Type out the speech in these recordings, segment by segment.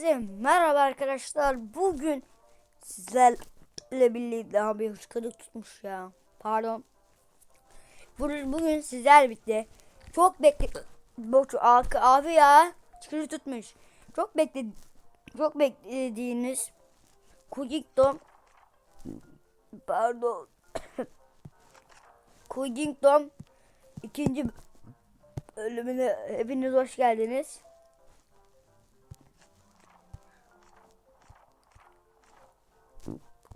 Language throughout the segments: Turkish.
Merhaba arkadaşlar. Bugün sizlerle birlikte abi hıçkırık tutmuş ya. Pardon. Bugün, sizler birlikte çok bekle bu abi, abi ya hıçkırık tutmuş. Çok bekle çok beklediğiniz Kugingdom pardon Kugingdom ikinci bölümüne hepiniz hoş geldiniz.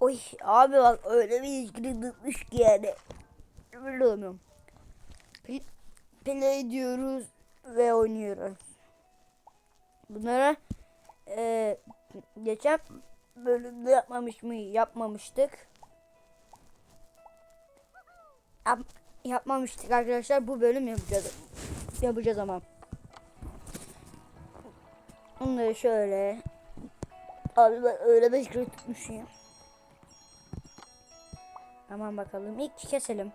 Oy abi bak öyle bir ilişkili tutmuş ki yani. Bilmiyorum. Play, play diyoruz ve oynuyoruz. Bunlara e, geçen bölümde yapmamış mı? Yapmamıştık. Yap, yapmamıştık arkadaşlar. Bu bölüm yapacağız. Yapacağız ama. Onları şöyle. Abi ben öyle bir şey tutmuşum ya. Tamam bakalım. İlk keselim.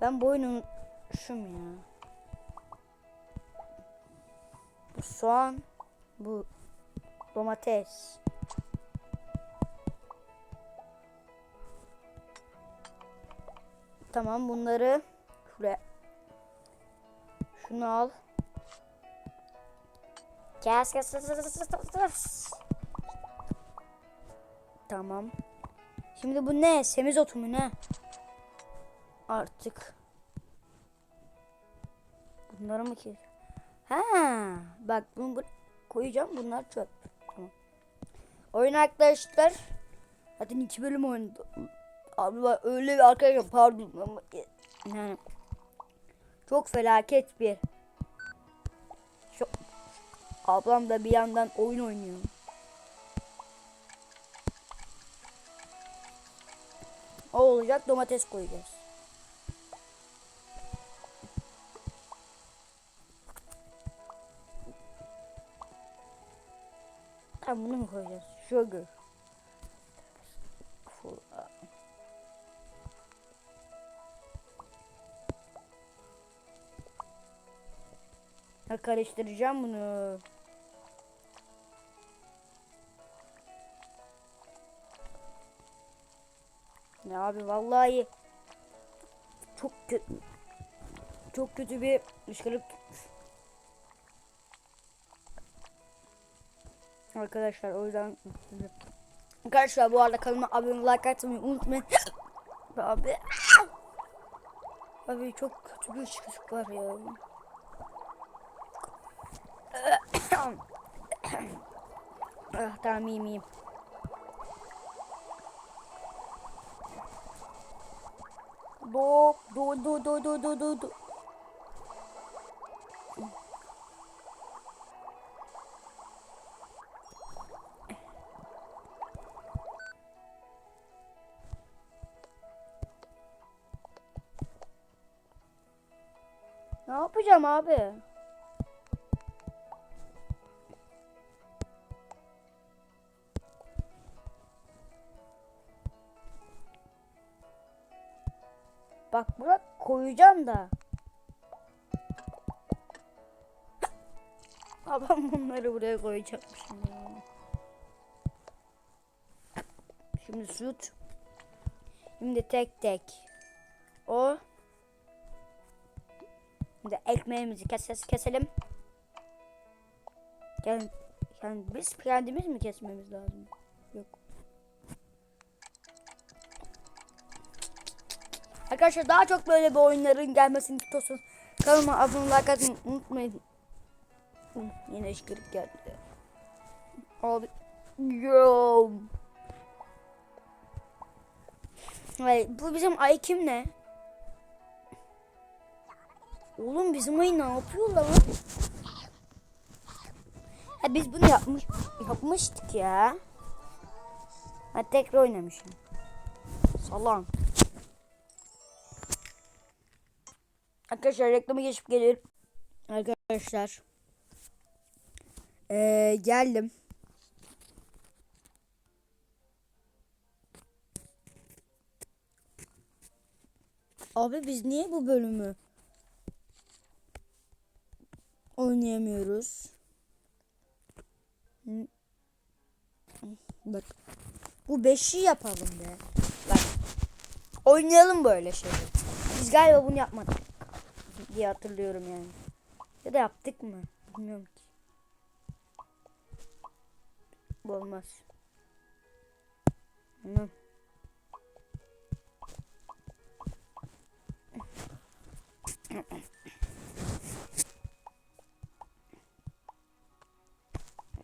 Ben bu oyunu ya. Bu soğan. Bu domates. Tamam bunları şuraya. Şunu al. Kes kes kes kes kes. Tamam. Şimdi bu ne? Semizotu mu ne? Artık. Bunları mı ki? Ha, bak bunu bu koyacağım. Bunlar çöp. Tamam. Oyun arkadaşlar. Zaten iki bölüm oynadı. Abi bak öyle bir arkadaşlar pardon ama yani çok felaket bir Ablam da bir yandan oyun oynuyor. O olacak domates koyacağız. Ha bunu mu koyacağız? Sugar. Karıştıracağım bunu. Ya abi vallahi çok kötü çok kötü bir ışkırık Arkadaşlar o yüzden Arkadaşlar bu arada kanalıma abone like atmayı unutmayın. abi Abi çok kötü bir ışkırık var ya. ah tamam iyiyim iyiyim. Do do do do do do do do. Ne yapacağım abi? Bak bırak koyacağım da. Babam bunları buraya koyacakmışım ya. Şimdi süt. Şimdi tek tek. O. Şimdi ekmeğimizi kes keselim. Yani, yani biz kendimiz mi kesmemiz lazım? Yok. Arkadaşlar daha çok böyle bir oyunların gelmesini istiyorsanız kanalıma abone like atmayı unutmayın. Yine ışkırık geldi. Abi. Yo. Hayır, bu bizim ay kim ne? Oğlum bizim ay ne yapıyorlar lan? Ha biz bunu yapmış yapmıştık ya. Ha tekrar oynamışım. Salam. Arkadaşlar reklamı geçip gelirim. Arkadaşlar. Ee, geldim. Abi biz niye bu bölümü oynayamıyoruz. Bak. Bu 5'i yapalım be. Bak. Oynayalım böyle şeyleri. Biz galiba bunu yapmadık. Diye hatırlıyorum yani. Ya da yaptık mı? Bilmiyorum ki. Olmaz. Tamam.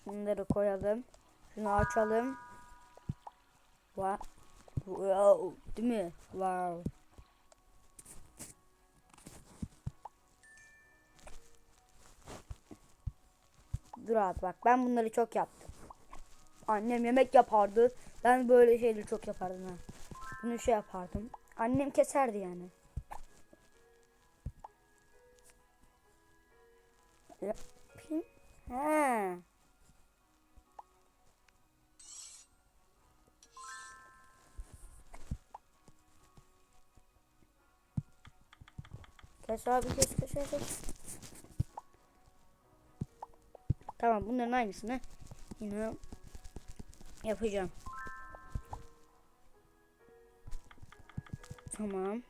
Bunları koyalım. Şunu açalım. Wow. Wow. Değil mi? Wow. Dur abi bak ben bunları çok yaptım. Annem yemek yapardı. Ben böyle şeyleri çok yapardım ha. Bunu şey yapardım. Annem keserdi yani. Yapayım. He. Kes abi kes kes kes. Tamam bunların aynısını yine yapacağım. Tamam.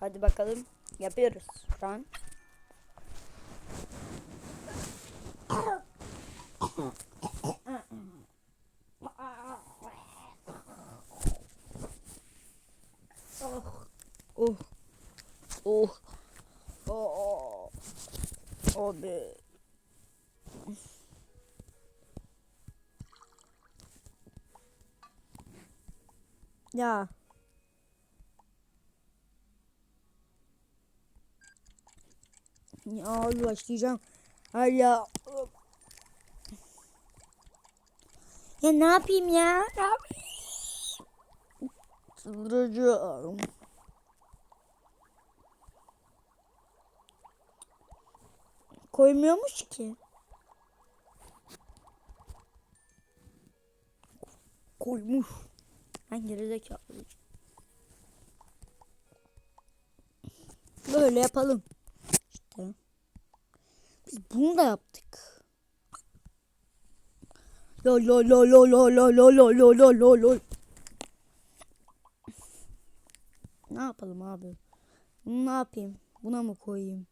Hadi bakalım. Yapıyoruz şu an. Oh. Oh. Oh. Abi. Ya. Ya başlayacağım. Ay ya. Ya ne yapayım ya? Ne yapayım? Çıldıracağım. Koymuyormuş ki. Koymuş. Ben gerizekalı. Böyle yapalım. İşte. Biz bunu da yaptık. Lo lo lo lo lo lo lo lo lo lo lo lo. Ne yapalım abi? Ne yapayım? Buna mı koyayım?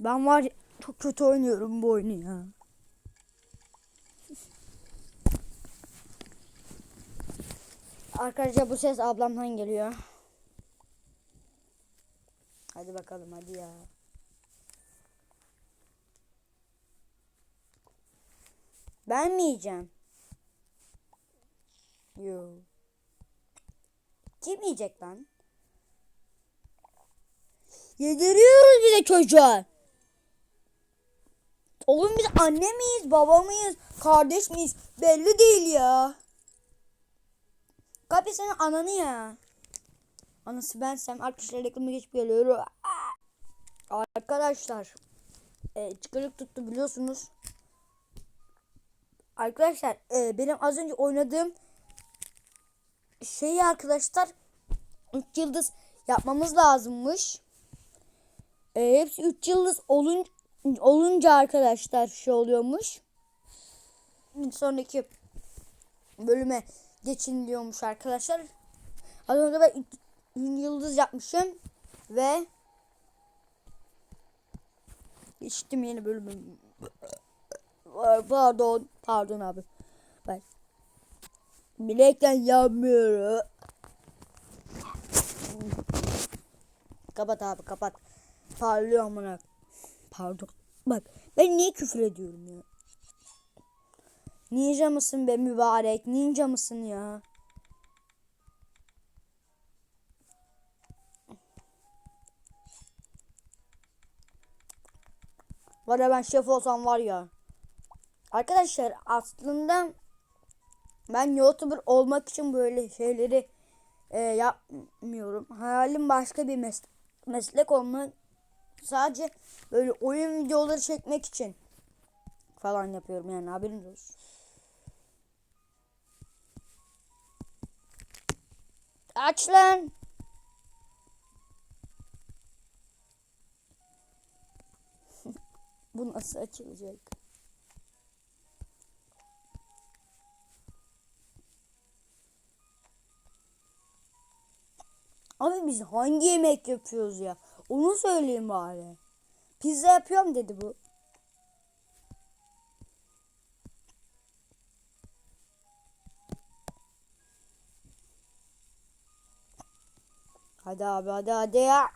Ben var ya, çok kötü oynuyorum bu oyunu ya. Arkadaşlar bu ses ablamdan geliyor. Hadi bakalım hadi ya. Ben mi yiyeceğim? Yo. Kim yiyecek lan? Yediriyoruz bir de çocuğa. Oğlum biz anne miyiz, baba mıyız, kardeş miyiz? Belli değil ya. Kapı senin ananı ya. Anası bensem arkadaşlar reklamı geçip geliyor. Arkadaşlar. E, çıkarıp tuttu biliyorsunuz. Arkadaşlar e, benim az önce oynadığım şeyi arkadaşlar 3 yıldız yapmamız lazımmış. E, hepsi 3 yıldız olun, olunca arkadaşlar şey oluyormuş. Sonraki bölüme geçin diyormuş arkadaşlar. Az önce ben 3 yıldız yapmışım ve geçtim yeni bölümüm. Pardon, pardon abi. Bak. Bilekten yanmıyor. Kapat abi kapat. Parlıyor amına. Pardon. Bak ben niye küfür ediyorum ya? Ninja mısın be mübarek? Ninja mısın ya? Var ya ben şef olsam var ya. Arkadaşlar aslında ben YouTuber olmak için böyle şeyleri e, yapmıyorum. Hayalim başka bir mes meslek olmak sadece böyle oyun videoları çekmek için falan yapıyorum yani haberiniz olsun. Aç lan. Bu nasıl açılacak? Abi biz hangi yemek yapıyoruz ya? Onu söyleyeyim bari. Pizza yapıyorum dedi bu. Hadi abi hadi hadi ya.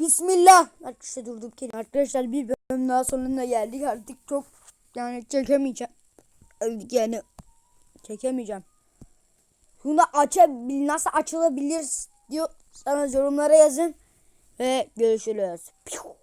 Bismillah. Arkadaşlar durduk ki. Arkadaşlar bir bölüm daha sonuna geldik. Artık çok yani çekemeyeceğim. Yani. Çekemeyeceğim. Bunu açabil nasıl açılabilir diyor. Sana yorumlara yazın. Ve görüşürüz. Piu.